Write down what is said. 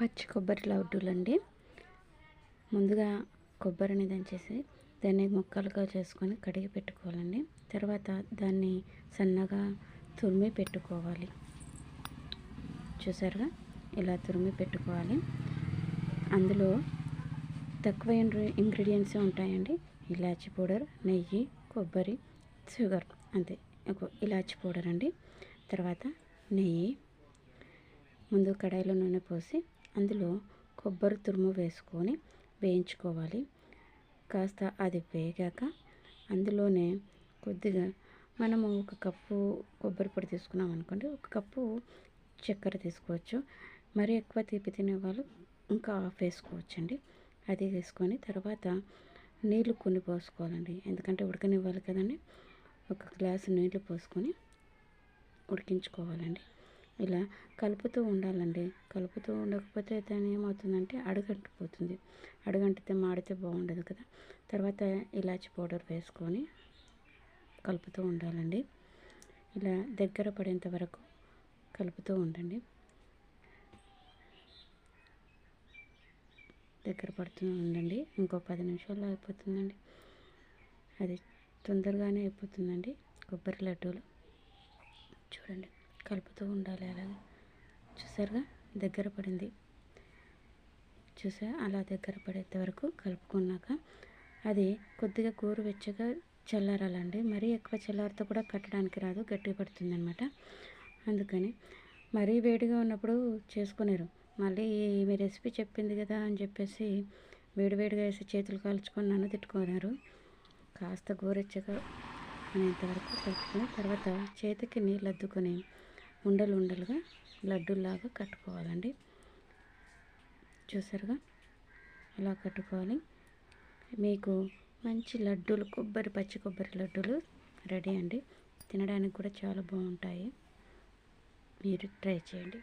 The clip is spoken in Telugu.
పచ్చి కొబ్బరి లడ్డూలు అండి. ముందుగా కొబ్బరిని దంచేసి దాన్ని ముక్కలుగా చేసుకొని కడిగి పెట్టుకోవాలండి. తర్వాత దాన్ని సన్నగా తురిమి పెట్టుకోవాలి. చూసారుగా? ఇలా తురిమి పెట్టుకోవాలి. అందులో తక్కువ ఇంగ్రీడియంట్సే ఉంటాయండి. ఇలాచి పౌడర్ నెయ్యి కొబ్బరి షుగర్ అంతే. ఇలాచి పౌడర్ అండి. తర్వాత నెయ్యి. ముందు కడాయిలో నూనె పోసి అందులో కొబ్బరి తురుము వేసుకొని వేయించుకోవాలి. కాస్త అది వేగాక అందులోనే కొద్దిగా మనము ఒక కప్పు కొబ్బరి పొడి తీసుకున్నాం అనుకోండి ఒక కప్పు చక్కెర తీసుకోవచ్చు. మరీ ఎక్కువ తీపి తినేవాళ్ళు ఇంకా ఆఫ్ వేసుకోవచ్చండి. అది వేసుకొని తర్వాత నీళ్ళు కొన్ని పోసుకోవాలండి. ఎందుకంటే ఉడకనివ్వాలి కదండి. ఒక గ్లాసు నీళ్ళు పోసుకొని ఉడికించుకోవాలండి. ఇలా కలుపుతూ ఉండాలండి. కలుపుతూ ఉండకపోతే దాని ఏమవుతుందంటే అడుగంటిపోతుంది. అడుగంటితే మాడితే బాగుండదు కదా. తర్వాత ఇలాచి పౌడర్ వేసుకొని కలుపుతూ ఉండాలండి. ఇలా దగ్గర పడేంత వరకు కలుపుతూ ఉండండి. దగ్గర పడుతూ ఉండండి. ఇంకో పది నిమిషాల్లో అయిపోతుందండి. అది తొందరగానే అయిపోతుందండి. కొబ్బరి లడ్డూలు. చూడండి. కలుపుతూ ఉండాలి అలాగే. చూసారుగా? దగ్గర పడింది. చూసా? అలా దగ్గర పడేంత వరకు కలుపుకున్నాక అది కొద్దిగా గోరువెచ్చగా చల్లారాలండి. మరీ ఎక్కువ చల్లారితో కూడా కట్టడానికి రాదు గట్టి పడుతుంది అనమాట అందుకని మరీ వేడిగా ఉన్నప్పుడు చేసుకునేరు. మళ్ళీ మీ రెసిపీ చెప్పింది కదా అని చెప్పేసి వేడివేడిగా వేసి చేతులు కాల్చుకొని నన్ను తిట్టుకున్నారు. కాస్త గోరెచ్చగా అనేంతవరకు కలుపుకొని తర్వాత చేతికి నీళ్ళు అద్దుకొని ఉండలు ఉండలుగా లడ్డూలాగా కట్టుకోవాలండి. చూసారుగా? అలా కట్టుకోవాలి. మీకు మంచి లడ్డూలు కొబ్బరి పచ్చి కొబ్బరి లడ్డూలు రెడీ అండి. తినడానికి కూడా చాలా బాగుంటాయి. మీరు ట్రై చేయండి.